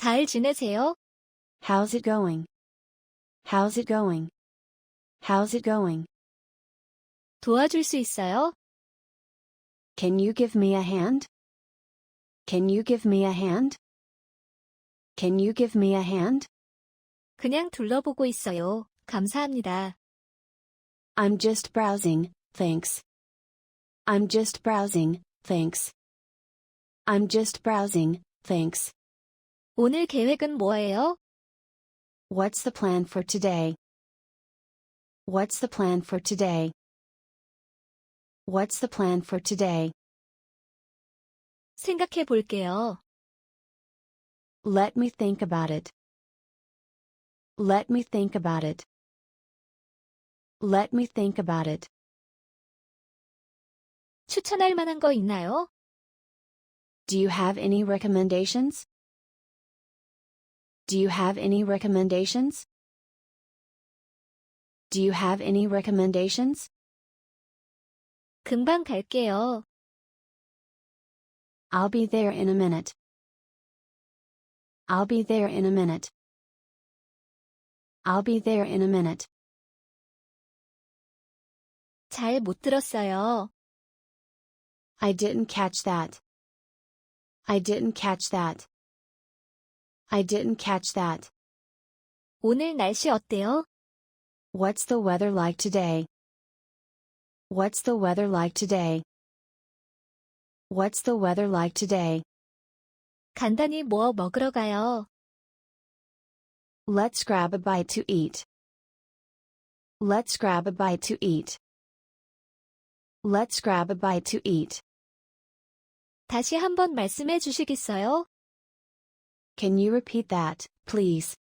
잘 지내세요? How's it going? How's it going? How's it going? 도와줄 수 있어요? Can you give me a hand? Can you give me a hand? Can you give me a hand? 그냥 둘러보고 있어요. 감사합니다. I'm just browsing, thanks. I'm just browsing, thanks. I'm just browsing, thanks. 오늘 계획은 뭐예요? What's the plan for today? What's the plan for today? What's the plan for today? 생각해 볼게요. Let me think about it. Let me think about it. Let me think about it. 추천할 만한 거 있나요? Do you have any recommendations? Do you have any recommendations? Do you have any recommendations? 금방 갈게요. I'll be there in a minute. I'll be there in a minute. I'll be there in a minute. 잘 못 들었어요. I didn't catch that. I didn't catch that. I didn't catch that. 오늘 날씨 어때요? What's the weather like today? What's the weather like today? What's the weather like today? 간단히 뭐 먹으러 가요? Let's grab a bite to eat. Let's grab a bite to eat. Let's grab a bite to eat. 다시 한번 말씀해 주시겠어요? Can you repeat that, please?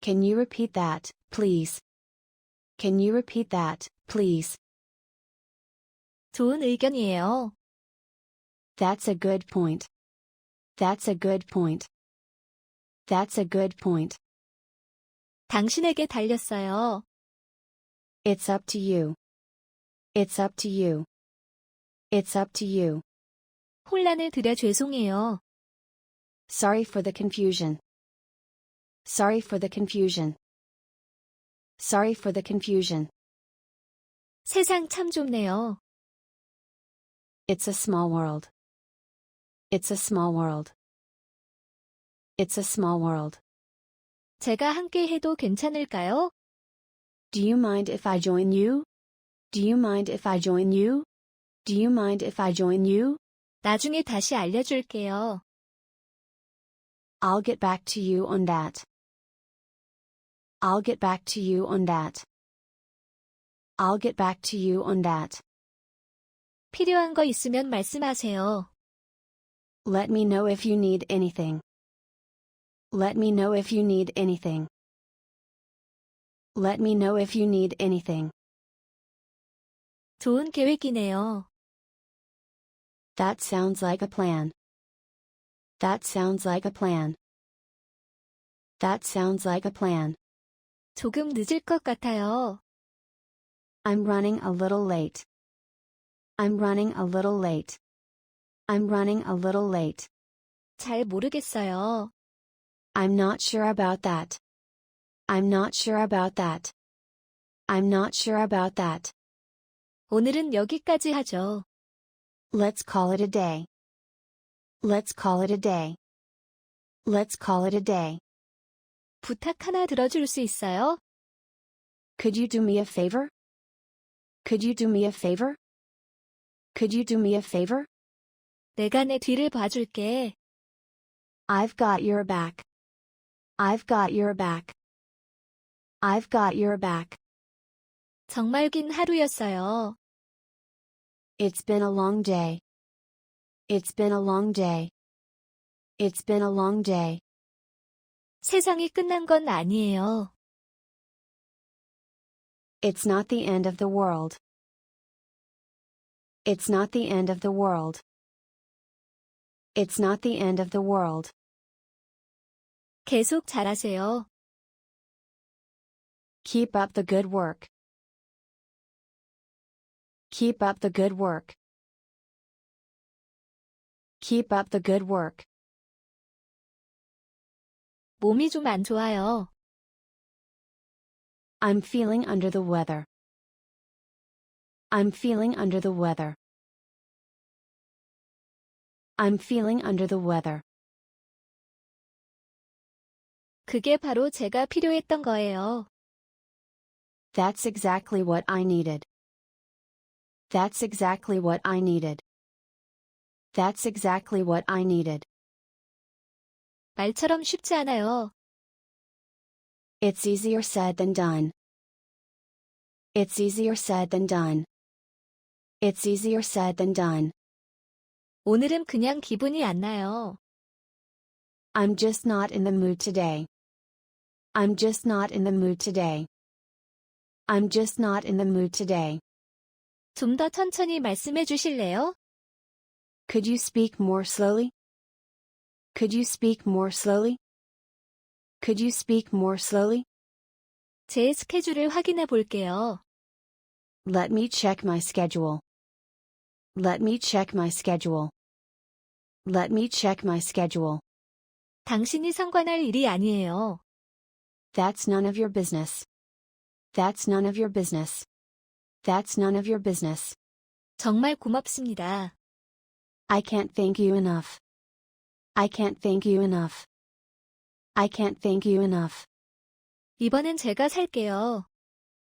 Can you repeat that, please? Can you repeat that, please? 좋은 의견이에요. That's a good point. That's a good point. That's a good point. 당신에게 달렸어요. It's up to you. It's up to you. It's up to you. 혼란을 드려 죄송해요. Sorry for the confusion. Sorry for the confusion. Sorry for the confusion. 세상 참 좁네요. It's a small world. It's a small world. It's a small world. 제가 함께 해도 괜찮을까요? Do you mind if I join you? Do you mind if I join you? Do you mind if I join you? 나중에 다시 알려줄게요. I'll get back to you on that. I'll get back to you on that. I'll get back to you on that. 필요한 거 있으면 말씀하세요. Let me know if you need anything. Let me know if you need anything. Let me know if you need anything. 좋은 계획이네요. That sounds like a plan. That sounds like a plan. That sounds like a plan. 조금 늦을 것 같아요. I'm running a little late. I'm running a little late. I'm running a little late. 잘 모르겠어요. I'm not sure about that. I'm not sure about that. I'm not sure about that. 오늘은 여기까지 하죠. Let's call it a day. Let's call it a day. Let's call it a day. 부탁 하나 들어줄 수 있어요? Could you do me a favor? Could you do me a favor? Could you do me a favor? 내가 내 뒤를 봐줄게. I've got your back. I've got your back. I've got your back. 정말 긴 하루였어요. It's been a long day. It's been a long day. It's been a long day. 세상이 끝난 건 아니에요. It's not the end of the world. It's not the end of the world. It's not the end of the world. 계속 잘하세요. Keep up the good work. Keep up the good work. Keep up the good work. 몸이 좀 안 좋아요. I'm feeling under the weather. I'm feeling under the weather. I'm feeling under the weather. 그게 바로 제가 필요했던 거예요. That's exactly what I needed. That's exactly what I needed. That's exactly what I needed. 말처럼 쉽지 않아요. It's easier said than done. It's easier said than done. It's easier said than done. 오늘은 그냥 기분이 안 나요. I'm just not in the mood today. I'm just not in the mood today. I'm just not in the mood today. 좀 더 천천히 말씀해 주실래요? Could you speak more slowly? Could you speak more slowly? Could you speak more slowly? 제 스케줄을 확인해 볼게요. Let me check my schedule. Let me check my schedule. Let me check my schedule. 당신이 상관할 일이 아니에요. That's none of your business. That's none of your business. That's none of your business. 정말 고맙습니다. I can't thank you enough. I can't thank you enough. I can't thank you enough. 이번엔 제가 살게요.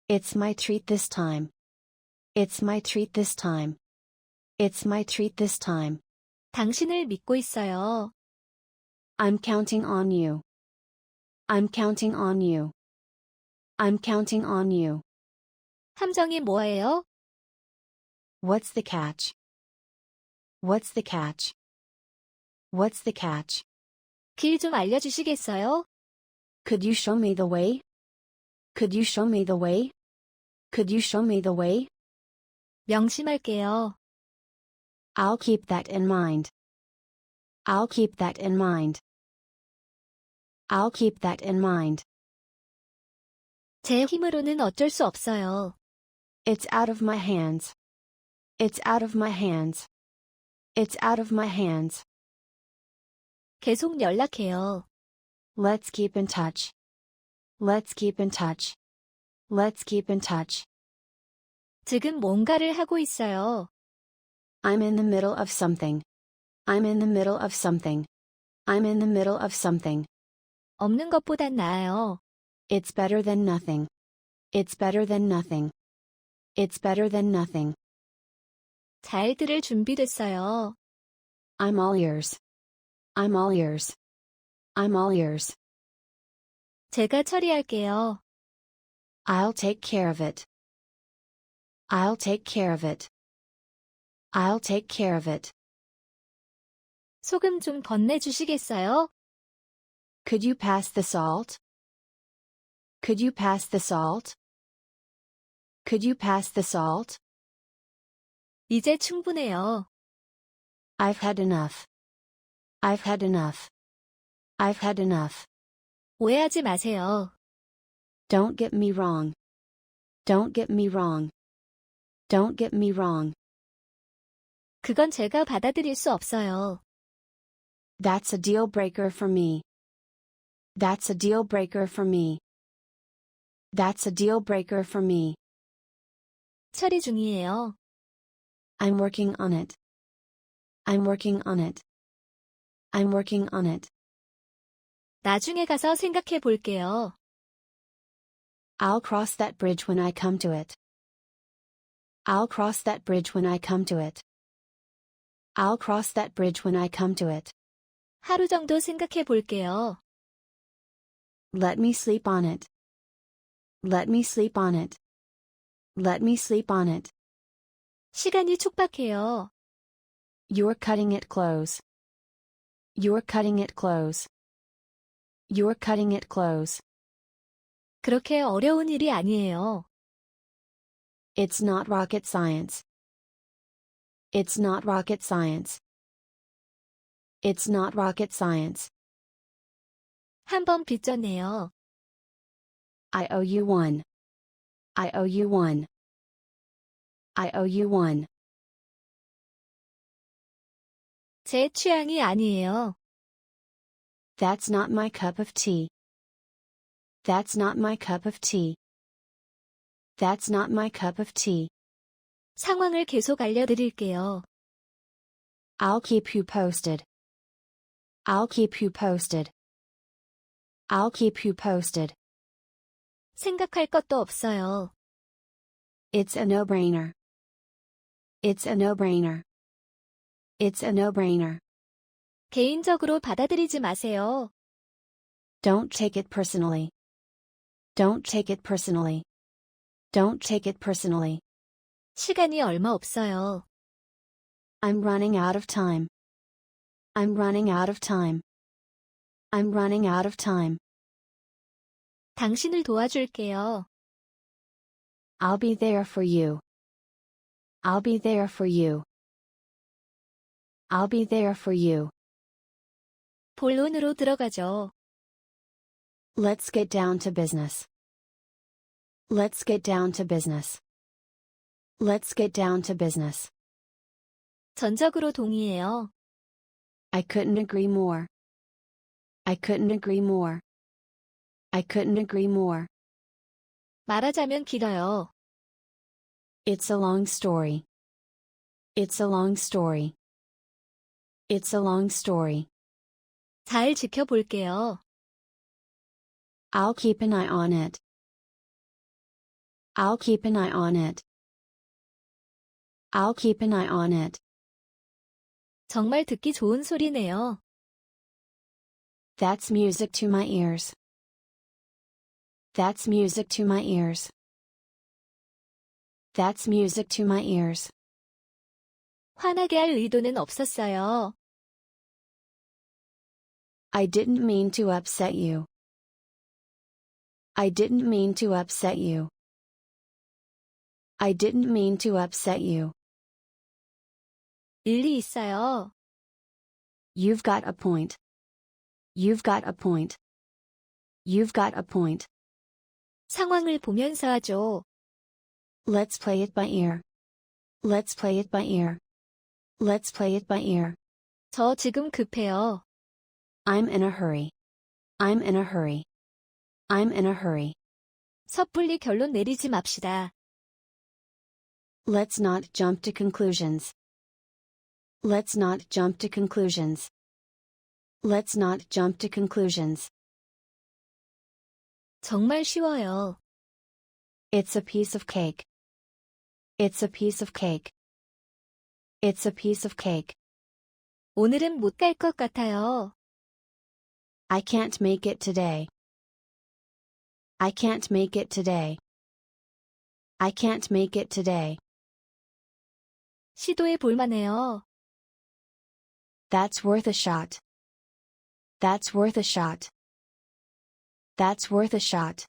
It's my treat this time. It's my treat this time. It's my treat this time. 당신을 믿고 있어요. I'm counting on you. I'm counting on you. I'm counting on you. 함정이 뭐예요? What's the catch? What's the catch? What's the catch? 길 좀 알려주시겠어요? Could you show me the way? Could you show me the way? Could you show me the way? 명심할게요. I'll keep that in mind. I'll keep that in mind. I'll keep that in mind. 제 힘으로는 어쩔 수 없어요. It's out of my hands. It's out of my hands. It's out of my hands. 계속 연락해요. Let's keep in touch. Let's keep in touch. Let's keep in touch. 지금 뭔가를 하고 있어요. I'm in the middle of something. I'm in the middle of something. I'm in the middle of something. 없는 것보단 나아요. It's better than nothing. It's better than nothing. It's better than nothing. 잘 들을 준비됐어요. I'm all ears. I'm all ears. I'm all ears. 제가 처리할게요. I'll take care of it. I'll take care of it. I'll take care of it. 소금 좀 건네주시겠어요? Could you pass the salt? Could you pass the salt? Could you pass the salt? 이제 충분해요. I've had enough. I've had enough. I've had enough. 오해하지 마세요. Don't get me wrong. Don't get me wrong. Don't get me wrong. 그건 제가 받아들일 수 없어요. That's a deal breaker for me. That's a deal breaker for me. That's a deal breaker for me. 처리 중이에요. I'm working on it. I'm working on it. I'm working on it. 나중에 가서 생각해 볼게요. I'll cross that bridge when I come to it. I'll cross that bridge when I come to it. I'll cross that bridge when I come to it. 하루 정도 생각해 볼게요. Let me sleep on it. Let me sleep on it. Let me sleep on it. 시간이 촉박해요. You're cutting it close. You're cutting it close. You're cutting it close. 그렇게 어려운 일이 아니에요. It's not rocket science. It's not rocket science. It's not rocket science. 한 번 빚졌네요. I owe you one. I owe you one. I owe you one. 제 취향이 아니에요. That's not my cup of tea. That's not my cup of tea. That's not my cup of tea. 상황을 계속 알려드릴게요. I'll keep you posted. I'll keep you posted. I'll keep you posted. 생각할 것도 없어요. It's a no-brainer. It's a no-brainer. It's a no-brainer. 개인적으로 받아들이지 마세요. Don't take it personally. Don't take it personally. Don't take it personally. 시간이 얼마 없어요. I'm running out of time. I'm running out of time. I'm running out of time. 당신을 도와줄게요. I'll be there for you. I'll be there for you. I'll be there for you. 본론으로 들어가죠. Let's get down to business. Let's get down to business. Let's get down to business. 전적으로 동의해요. I couldn't agree more. I couldn't agree more. I couldn't agree more. 말하자면 길어요. It's a long story. It's a long story. It's a long story. 잘 지켜볼게요. I'll keep an eye on it. I'll keep an eye on it. I'll keep an eye on it. 정말 듣기 좋은 소리네요. That's music to my ears. That's music to my ears. That's music to my ears. 화나게 할 의도는 없었어요. I didn't mean to upset you. I didn't mean to upset you. I didn't mean to upset you. 일리 있어요. You've got a point. You've got a point. You've got a point. 상황을 보면서 하죠. Let's play it by ear. Let's play it by ear. Let's play it by ear. 저 지금 급해요. I'm in a hurry. I'm in a hurry. I'm in a hurry. 섣불리 결론 내리지 맙시다. Let's not jump to conclusions. Let's not jump to conclusions. Let's not jump to conclusions. 정말 쉬워요. It's a piece of cake. It's a piece of cake. It's a piece of cake. 오늘은 못 갈 것 같아요. I can't make it today. I can't make it today. I can't make it today. 시도해 볼만해요. That's worth a shot. That's worth a shot. That's worth a shot.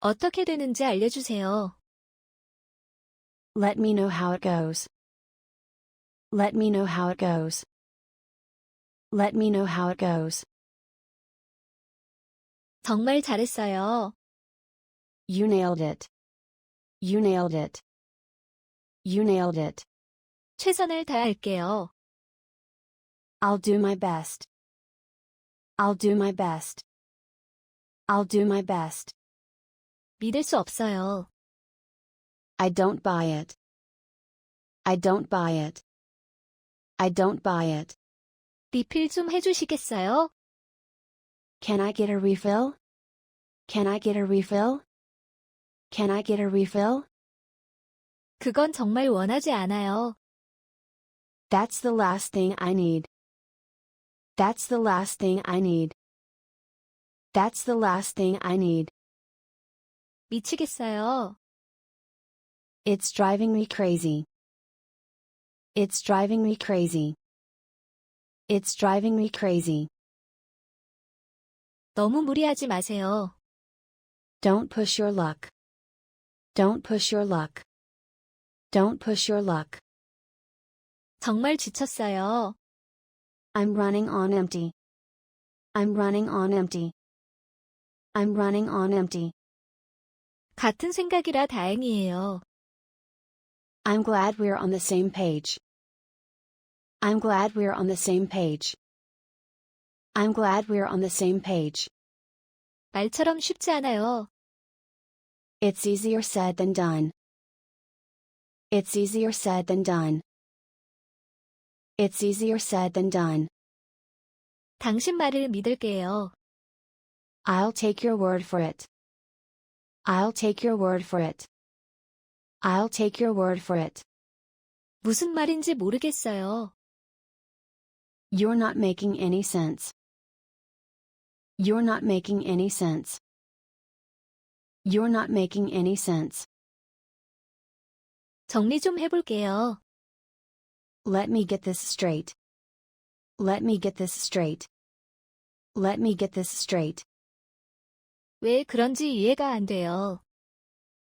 어떻게 되는지 알려주세요. Let me know how it goes. Let me know how it goes. Let me know how it goes. 정말 잘했어요. You nailed it. You nailed it. You nailed it. 최선을 다할게요. I'll do my best. I'll do my best. I'll do my best. 믿을 수 없어요. I don't buy it. I don't buy it. I don't buy it. 리필 좀 해주시겠어요? Can I get a refill? Can I get a refill? Can I get a refill? 그건 정말 원하지 않아요. That's the last thing I need. That's the last thing I need. That's the last thing I need. 미치겠어요. It's driving me crazy. It's driving me crazy. It's driving me crazy. 너무 무리하지 마세요. Don't push your luck. Don't push your luck. Don't push your luck. 정말 지쳤어요. I'm running on empty. I'm running on empty. I'm running on empty. 같은 생각이라 다행이에요. I'm glad we're on the same page. I'm glad we're on the same page. I'm glad we're on the same page. 말처럼 쉽지 않아요. It's easier said than done. It's easier said than done. It's easier said than done. 당신 말을 믿을게요. I'll take your word for it. I'll take your word for it. I'll take your word for it. 무슨 말인지 모르겠어요. You're not making any sense. You're not making any sense. You're not making any sense. 정리 좀 해볼게요. Let me get this straight. Let me get this straight. Let me get this straight. 왜 그런지 이해가 안 돼요.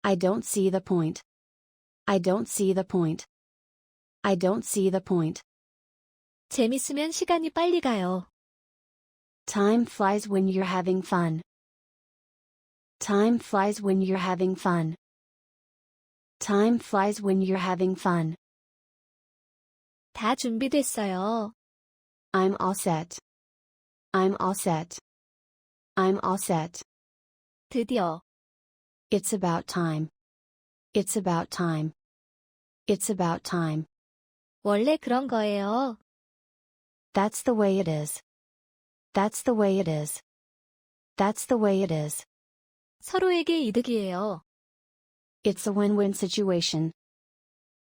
I don't see the point. I don't see the point. I don't see the point. 재밌으면 시간이 빨리 가요. Time flies when you're having fun. Time flies when you're having fun. Time flies when you're having fun. 다 준비됐어요. I'm all set. I'm all set. I'm all set. 드디어. It's about time. It's about time. It's about time. 원래 그런 거예요. That's the way it is. That's the way it is. That's the way it is. 서로에게 이득이에요. It's a win-win situation.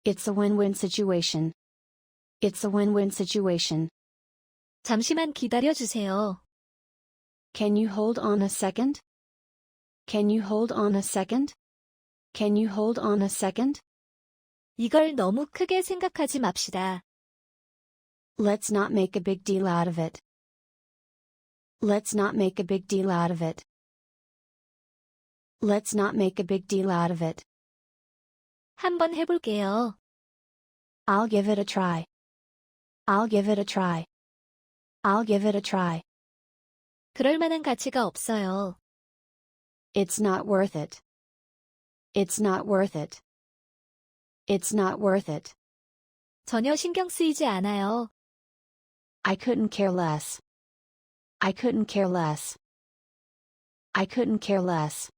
It's a win-win situation. It's a win-win situation. 잠시만 기다려 주세요. Can you hold on a second? Can you hold on a second? Can you hold on a second? 이걸 너무 크게 생각하지 맙시다. Let's not make a big deal out of it. Let's not make a big deal out of it. Let's not make a big deal out of it. 한번 해볼게요. I'll give it a try. I'll give it a try. I'll give it a try. 그럴 만한 가치가 없어요. It's not worth it. It's not worth it. It's not worth it. 전혀 신경 쓰이지 않아요. I couldn't care less. I couldn't care less. I couldn't care less.